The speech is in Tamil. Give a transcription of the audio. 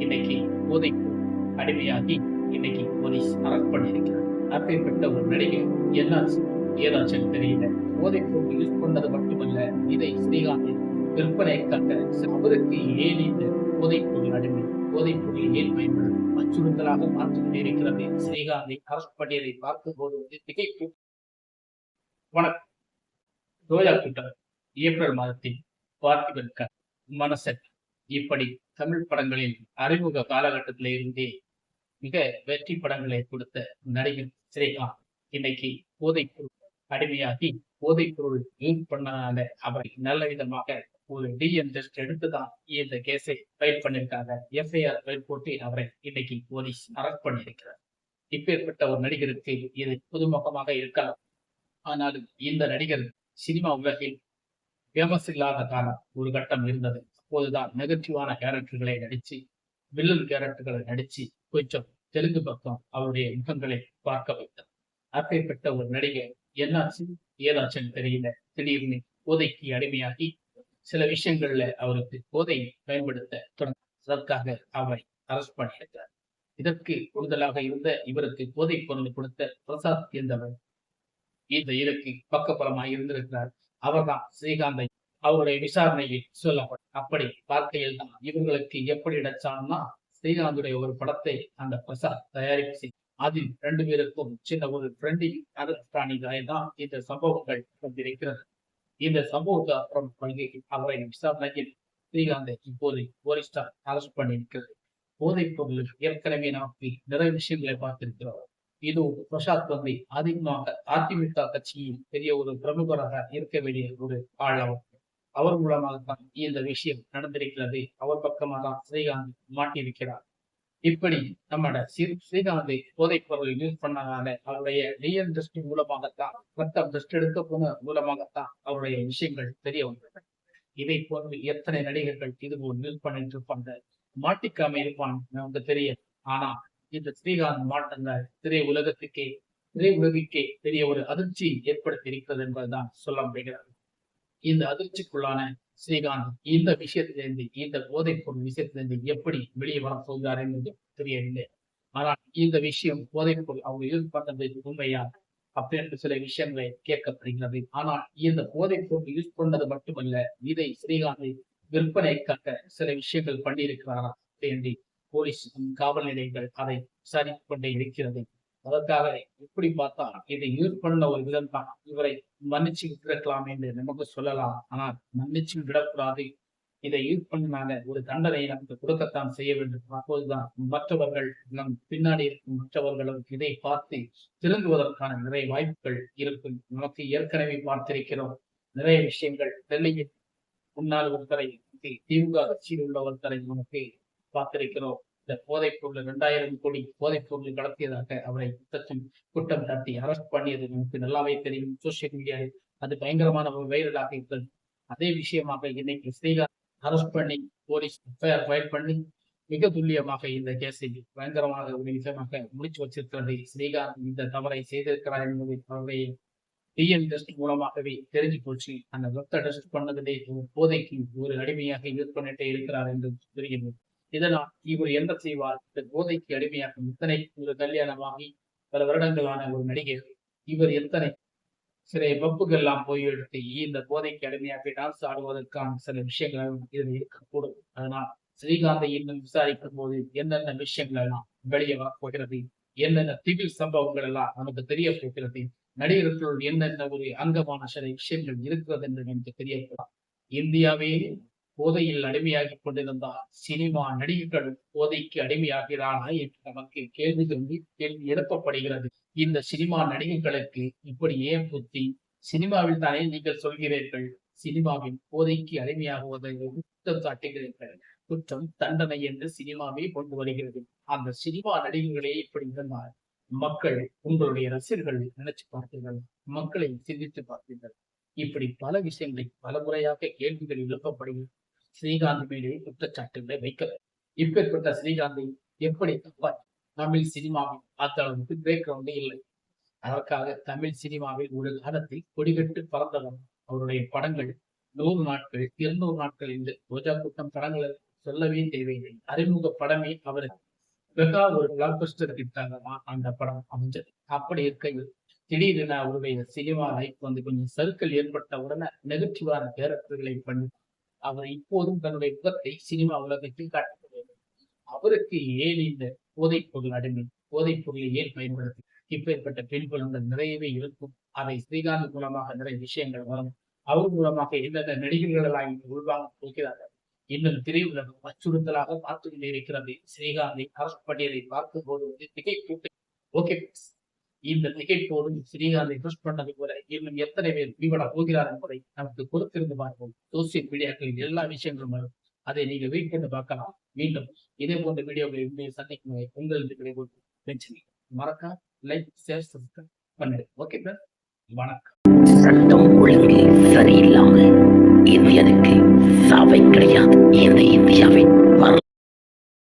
இன்னைக்கு போதைக்கு அடிமையாகி இன்னைக்கு போலீஸ் அரெஸ்ட் பண்ணியிருக்கிறார் அப்பேற்பட்ட ஒரு நடிகை என்னாச்சு? ஏதாச்சும் தெரியல. போதை பொருள் யூஸ் பண்ணது மட்டுமல்ல இதை ஸ்ரீகாந்தின் விற்பனை விற்பனைக்காக அவருக்கு ஏன் இந்த போதைப் பொருள் அடிமை போதைப் பொருள் ஏன் பயன்படுது அச்சுறுத்தலாக மாற்றிக் கொண்டிருக்கிறது ஸ்ரீகாந்தை அரசு பட்டியலை பார்க்கும் போது வந்து திகைப்பு. வணக்கம். ரோஜா கூட்டம் ஏப்ரல் மாதத்தில் பார்த்திபன் கண் மனசன் இப்படி தமிழ் படங்களின் அறிமுக காலகட்டத்தில இருந்தே மிக வெற்றி படங்களை கொடுத்த நடிகர் ஸ்ரீகாந்த் இன்னைக்கு போதைப் பொருள் அடிமையாகி போதைப் பொருள் யூஸ் பண்ணனால அவரை நல்ல விதமாக ஒரு டிஎன் டெஸ்ட் எடுத்துதான் இந்த கேஸை ஃபைல் பண்ணியிருக்காங்க எஃப்ஐஆர் ஃபைல் போட்டு அவரை இன்னைக்கு போலீஸ் அரெஸ்ட் பண்ணியிருக்கிறார். இப்பேற்பட்ட ஒரு நடிகருக்கு இது புதுமுகமாக இருக்கலாம். ஆனாலும் இந்த நடிகர் சினிமா உலகில் ஃபேமஸ் இல்லாத காலம் ஒரு கட்டம் இருந்தது. அப்போதுதான் நெகட்டிவான கேரக்டர்களை நடிச்சு வில்லன் கேரக்டர்களை நடிச்சு கொஞ்சம் தெலுங்கு பக்கம் அவருடைய முகங்களை பார்க்க வைத்தார். அப்பேற்பட்ட ஒரு நடிகை என்னாச்சு? ஏதாச்சும் தெரியல. திடீர்னு போதைக்கு அடிமையாகி சில விஷயங்கள்ல அவருக்கு போதை பயன்படுத்த தொடர்ந்ததற்காக அவரை அரெஸ்ட் பண்ணியிருக்கிறார். இதற்கு கூடுதலாக இருந்த இவருக்கு போதை பொருள் கொடுத்த பிரசாத் என்பவர் இந்த இருக்கு பக்கப்புறமாக இருந்திருக்கிறார். அவர்தான் ஸ்ரீகாந்தை அவருடைய விசாரணையில் சொல்லப்படும். அப்படி பார்க்கையில் தான் இவர்களுக்கு எப்படி கிடைச்சான்னா ஸ்ரீகாந்துடைய ஒரு படத்தை அந்த பிரசாத் தயாரிப்பு செய்து அதில் ரெண்டு பேருக்கும் சின்ன ஒரு ஃப்ரெண்டிங் தான் இந்த சம்பவங்கள் வந்திருக்கிறது. இந்த சம்பவத்தை அப்புறம் பள்ளியில் அவரை விசாரணையில் ஸ்ரீகாந்தை இப்போது போலீஸ்டார் அரெஸ்ட் பண்ணியிருக்கிறது. போதைப் பொருள் ஏற்கனவே நமக்கு நிறைய விஷயங்களை பார்த்திருக்கிறோம். இது பிரசாத் வந்து அதிகமாக அதிமுக கட்சியில் பெரிய ஒரு பிரமுகராக இருக்க வேண்டிய ஒரு ஆழம் அவர் மூலமாகத்தான் இந்த விஷயம் நடந்திருக்கிறது. அவர் பக்கமாக தான் ஸ்ரீகாந்த் மாட்டியிருக்கிறார். இப்படி நம்மட ஸ்ரீகாந்தை போதைப் பொருள் யூஸ் பண்ணனால அவருடைய ரியல் டெஸ்ட் மூலமாகத்தான் ரத்தம் டெஸ்ட் எடுக்க போன மூலமாகத்தான் அவருடைய விஷயங்கள் தெரிய வந்தது. இதை போன்று எத்தனை நடிகர்கள் இது போல் யூஸ் பண்ணிட்டு இருப்பாங்க மாட்டிக்காம இருப்பான் நமக்கு தெரியும் ஆனா இந்த ஸ்ரீகாந்த் மாட்டங்க. திரை உலகத்துக்கே திரை உலகிற்கே பெரிய ஒரு அதிர்ச்சி ஏற்படுத்தி இருக்கிறது என்பதுதான் சொல்ல முடிகிறது. இந்த அதிர்ச்சிக்குள்ளான ஸ்ரீகாந்த் இந்த விஷயத்திலிருந்து இந்த போதைப் பொருள் விஷயத்திலிருந்து எப்படி வெளியே வர போகிறார் என்பது தெரியவில்லை. ஆனால் இந்த விஷயம் போதைப் பொருள் அவங்க யூஸ் பண்ணது உண்மையா அப்படின்னு சில விஷயங்களை கேட்கப்படுகிறது. ஆனால் இந்த போதைப் பொருள் யூஸ் பண்ணது மட்டுமல்ல இதை ஸ்ரீகாந்தை விற்பனைக்காக சில விஷயங்கள் பண்ணியிருக்கிறாரா? என்று போலீஸ் காவல் நிலையங்கள் அதை விசாரித்துக் கொண்டே இருக்கிறது. அதற்காக எப்படி பார்த்தா இதை யூஸ் பண்ண ஒரு விதம் தான் இவரை மன்னிச்சு விட்டிருக்கலாம் என்று நமக்கு சொல்லலாம். ஆனால் மன்னிச்சு விடக்கூடாது இதை யூஸ் பண்ணினால ஒரு தண்டனை நமக்கு கொடுக்கத்தான் செய்ய வேண்டும். அப்போதுதான் மற்றவர்கள் நம் பின்னாடி இருக்கும் மற்றவர்களும் இதை பார்த்து திருந்துவதற்கான நிறைய வாய்ப்புகள் இருக்கும். நமக்கு ஏற்கனவே பார்த்திருக்கிறோம். நிறைய விஷயங்கள் டெல்லியில் முன்னாள் ஒருத்தரை திமுக கட்சியில் உள்ள ஒருத்தரை நமக்கு பார்த்திருக்கிறோம். இந்த போதைப் பொருள் இரண்டாயிரம் கோடி போதைப் பொருள் கடத்தியதாக அவரை குற்றம் குற்றம் சாட்டி அரெஸ்ட் பண்ணியது நமக்கு நல்லாவே தெரியும். சோசியல் மீடியாவில் அது பயங்கரமான வைரலாக இருந்தது. அதே விஷயமாக இன்னைக்கு ஸ்ரீகாந்த் அரெஸ்ட் பண்ணி போலீஸ் எஃப்ஐஆர் ஃபைல் பண்ணி மிக துல்லியமாக இந்த கேஸை பயங்கரமாக ஒரு விஷயமாக முடிச்சு வச்சிருக்கிறது. ஸ்ரீகாந்த் இந்த தவறை செய்திருக்கிறார் என்பதை அவருடைய டிஎன் டெஸ்ட் மூலமாகவே தெரிஞ்சு போச்சு. அந்த ரத்த டெஸ்ட் பண்ணதிலே போதைக்கு ஒரு அடிமையாக யூஸ் பண்ணிட்டே இருக்கிறார் என்று தெரிகிறது. இதனால் இவர் என்ன செய்வார்? இந்த போதைக்கு அடிமையாக இத்தனை ஒரு கல்யாணமாகி பல வருடங்களான ஒரு நடிகர் இவர் எத்தனை சில பப்புகள் எல்லாம் போய் எடுத்து இந்த போதைக்கு அடிமையாக டான்ஸ் ஆடுவதற்கான சில விஷயங்கள் இதில் இருக்கக்கூடும். அதனால் ஸ்ரீகாந்தை இன்னும் விசாரிக்கும் போது என்னென்ன விஷயங்கள் எல்லாம் வெளியே போகிறது? என்னென்ன திகில் சம்பவங்கள் எல்லாம் நமக்கு தெரிய போகிறது? நடிகர்களுள் என்னென்ன ஒரு அங்கமான சில விஷயங்கள் இருக்கிறது என்று நமக்கு தெரியப்படலாம் இந்தியாவே போதையில் அடிமையாகி கொண்டிருந்தால் சினிமா நடிகர்கள் போதைக்கு அடிமையாகிறானா என்று நமக்கு கேள்வி கேள்வி எழுப்பப்படுகிறது. இந்த சினிமா நடிகர்களுக்கு இப்படி ஏன் புத்தி? சினிமாவில் தானே நீங்கள் சொல்கிறீர்கள் சினிமாவில் போதைக்கு அடிமையாகுவதை குற்றம் சாட்டுகிறீர்கள். குற்றம் தண்டனை என்று சினிமாவே கொண்டு வருகிறது. அந்த சினிமா நடிகர்களே இப்படி இருந்தால் மக்கள் உங்களுடைய ரசிகர்கள் நினைச்சு பார்த்தீர்கள் மக்களை சிந்தித்து பார்த்தீர்கள் இப்படி பல விஷயங்களை பல முறையாக கேள்விகள் எழுப்பப்படுகிறது. ஸ்ரீகாந்த் மீது குற்றச்சாட்டுகளை வைக்க இப்பேற்பட்ட ஸ்ரீகாந்தை எப்படி தப்பார் தமிழ் சினிமாவில் பார்த்த அளவுக்கு பேக்ரவுண்டே இல்லை. அதற்காக தமிழ் சினிமாவில் ஒரு காலத்தில் கொடிகட்டு பறந்தவர் அவருடைய படங்கள் நூறு நாட்கள் இருநூறு நாட்கள் என்று ரோஜா கூட்டம் படங்கள் சொல்லவே தேவையில்லை. அறிமுக படமே அவருக்கு மெகா ஒரு பிளாக் கிட்டாக அந்த படம் அமைஞ்சது. அப்படி இருக்கையில் திடீரென அவருடைய சினிமா லைஃப் வந்து கொஞ்சம் சருக்கள் ஏற்பட்ட உடனே நெகட்டிவான கேரக்டர்களை பண்ணி அவர் இப்போதும் தன்னுடைய முகத்தை சினிமா உலகத்தில் காட்டக்கூடிய அவருக்கு ஏன் இந்த போதைப் பொருள் அடிமை போதைப் பொருளை ஏன் பயன்படுத்தி இப்பேற்பட்ட பெண் குழந்தைகள் நிறையவே இருக்கும்? அதை ஸ்ரீகாந்த் மூலமாக நிறைய விஷயங்கள் வரும். அவர் மூலமாக எந்தெந்த நடிகர்கள் எல்லாம் உள்வாங்க போகிறார்கள்? இன்னும் திரையுலகம் அச்சுறுத்தலாக பார்த்து கொண்டிருக்கிறது ஸ்ரீகாந்தை அரசு பட்டியலை பார்க்கும் போது வந்து கூட்டம். ஓகே இந்த திகைப்போடும் ஸ்ரீகாந்தை புஷ் பண்ணது போல இன்னும் எத்தனை பேர் விவட போகிறார் என்பதை நமக்கு கொடுத்திருந்து பார்ப்போம். சோசியல் மீடியாக்களில் எல்லா விஷயங்களும் வரும். அதை நீங்க வெயிட் பண்ணி பார்க்கலாம். மீண்டும் இதே போன்ற வீடியோவை உங்களை சந்திக்கும் வரை உங்களுக்கு கிடைக்கும் மறக்காம லைக் ஷேர் சப்ஸ்கிரைப் பண்ணுங்க. ஓகே வணக்கம். சட்டம் ஒழுங்கு சரியில்லாமல் இந்தியனுக்கு சாவை கிடையாது. இந்த இந்தியாவின்